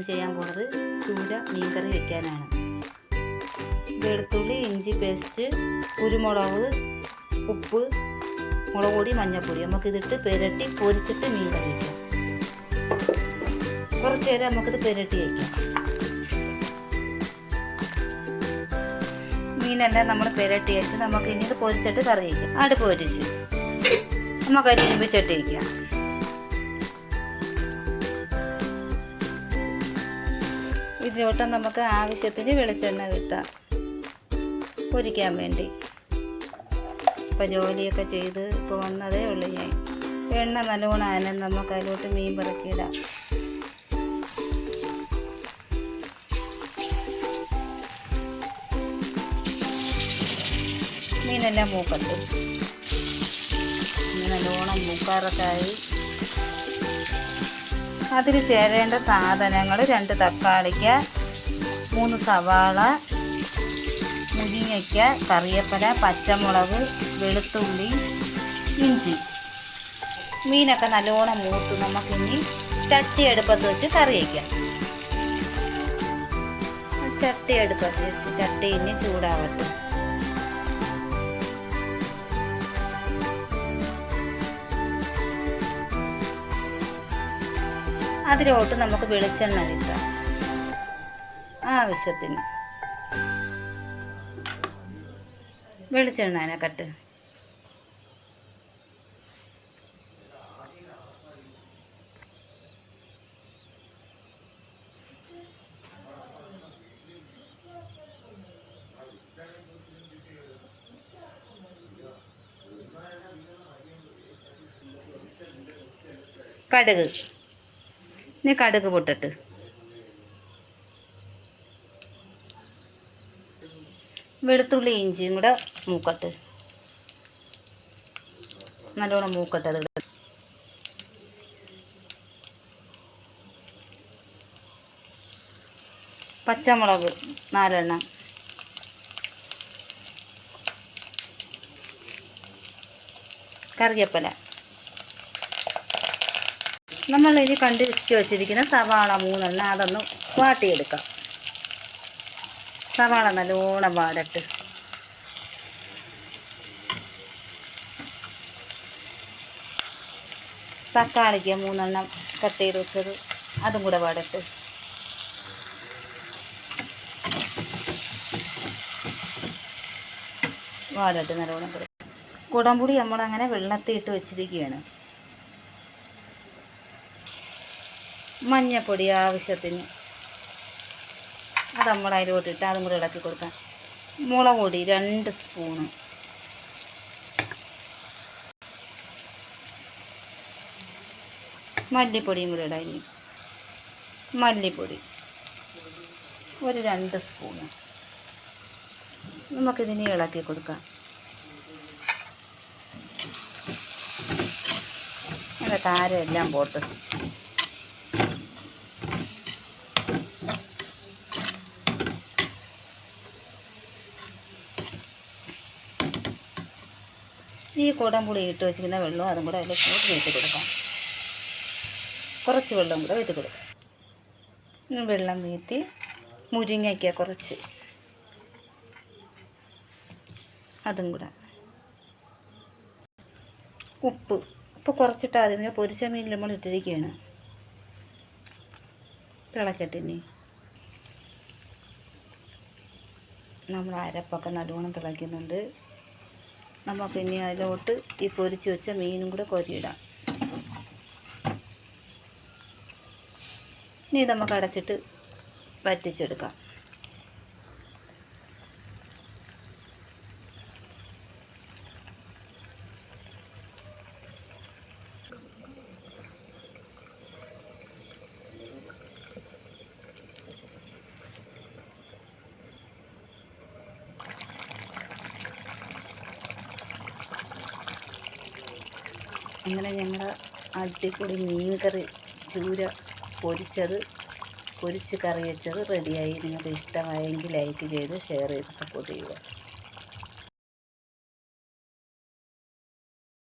ഇന്ന് ചെയ്യാൻ പോണത്. ചൂര മീൻകറി വെക്കാനാണ്. വെളുത്തുള്ളി ഇഞ്ചി പേസ്റ്റ് കുരുമുളക് ഉപ്പ് മുളക് പൊടി മഞ്ഞൾപ്പൊടി. നമുക്കിതിട്ട് പെരട്ടി പൊരിച്ചിട്ട് മീൻ കറി വയ്ക്കാം കുറച്ച് നേരം നമുക്കിത് പെരട്ടി വയ്ക്കാം മീനെല്ലാം നമ്മൾ പെരട്ടി വെച്ച് നമുക്ക് ഇനി ഇത് പൊരിച്ചിട്ട് കറി വയ്ക്കാം അടുപ്പ് പൊരിച്ച്. നമുക്കത് ഇരുമ്പിച്ചിട്ട് വയ്ക്കാം ഇതിലോട്ട് നമുക്ക് ആവശ്യത്തിന് വെളിച്ചെണ്ണ വിട്ടാം പൊരിക്കാൻ വേണ്ടി. ഇപ്പം ജോലിയൊക്കെ ചെയ്ത് ഇപ്പോൾ വന്നതേ ഉള്ളൂ ഞാൻ. എണ്ണ നല്ലോണം ആയാലും നമുക്ക് അതിലോട്ട് മീൻ പിറക്കിയിടാം. മീനെല്ലാം മൂക്കട്ടെ നല്ലോണം മൂക്കാറൊക്കെ ആയി. അതിൽ ചേരേണ്ട സാധനങ്ങൾ രണ്ട് തക്കാളിക്ക് മൂന്ന് സവാള മുരിങ്ങയ്ക്ക കറിയപ്പന പച്ചമുളക് വെളുത്തുള്ളി ഇഞ്ചി. മീനൊക്കെ നല്ലോണം മൂത്ത് നമുക്കിനി ചട്ടി അടുപ്പത്ത് വെച്ച് കറി വയ്ക്കാം ചട്ടി അടുപ്പത്ത് വെച്ച് ചട്ടി ഇനി ചൂടാവട്ടെ. അതിലോട്ട് നമുക്ക് വെളിച്ചെണ്ണ കിട്ടാം ആവശ്യത്തിന്. വെളിച്ചെണ്ണ കട്ട് കടുക്. ഇനി കടുക് പൊട്ടിട്ട്. വെളുത്തുള്ളി ഇഞ്ചിയും കൂടെ മൂക്കട്ട്. നല്ലോണം മൂക്കട്ട് അത് പച്ചമുളക് നാലെണ്ണം. കറിവേപ്പില. നമ്മൾ ഇനി കണ്ടു വെച്ച് വെച്ചിരിക്കുന്ന സവാള മൂന്നെണ്ണം അതൊന്ന് വാട്ടിയെടുക്കാം. സവാള നല്ലോണം വാടട്ട് തക്കാളിക്ക് മൂന്നെണ്ണം കട്ട് ചെയ്ത് വെച്ചത് അതും കൂടെ വാടട്ട്. വാടട്ട് നല്ലോണം. കൂടെ കുടംപുടി നമ്മളങ്ങനെ വെള്ളത്തിൽ ഇട്ട് വെച്ചിരിക്കുകയാണ്. മഞ്ഞപ്പൊടി ആവശ്യത്തിന്. അത് നമ്മൾ അതിലോട്ടിട്ട് അതും കൂടി ഇളക്കി കൊടുക്കാം. മുളക് പൊടി രണ്ട് സ്പൂണ്. മല്ലിപ്പൊടിയും കൂടെ ഇടാം മല്ലിപ്പൊടി ഒരു രണ്ട് സ്പൂണ്. നമുക്കിതിനെ ഇളക്കി കൊടുക്കാം. അതിന്റെ താരമെല്ലാം പോട്ട്. ഈ കുടംപുളി ഇട്ട് വെച്ചിരിക്കുന്ന വെള്ളം അതും കൂടെ അതിൽ കൂട്ടി വീട്ടിൽ കൊടുക്കാം. കുറച്ച് വെള്ളം കൂടെ വീട്ടിൽ കൊടുക്കാം. ഇനി വെള്ളം വീട്ടി മുരിങ്ങയ്ക്ക കുറച്ച്. അതും കൂടെ. ഉപ്പ്. ഉപ്പ് കുറച്ചിട്ട് ആദ്യം പൊരിച്ച മീനിൽ നമ്മൾ ഇട്ടിരിക്കുകയാണ്. തിളക്കട്ടിനി നമ്മൾ അരപ്പൊക്കെ നല്ലോണം തിളയ്ക്കുന്നുണ്ട്. നമുക്ക് ഇനി അതിലോട്ട് ഈ പൊരിച്ച് വെച്ച മീനും കൂടെ കൊരിയിടാം. ഇനി നമുക്ക് അടച്ചിട്ട് വറ്റിച്ചെടുക്കാം. അങ്ങനെ ഞങ്ങൾ അടിപൊളി മീൻ കറി ചൂര പൊരിച്ചത് പൊരിച്ച് കറി വെച്ചത് റെഡിയായി നിങ്ങൾക്ക് ഇഷ്ടമായെങ്കിൽ ലൈക്ക് ചെയ്ത് ഷെയർ ചെയ്ത് സപ്പോർട്ട് ചെയ്യുക.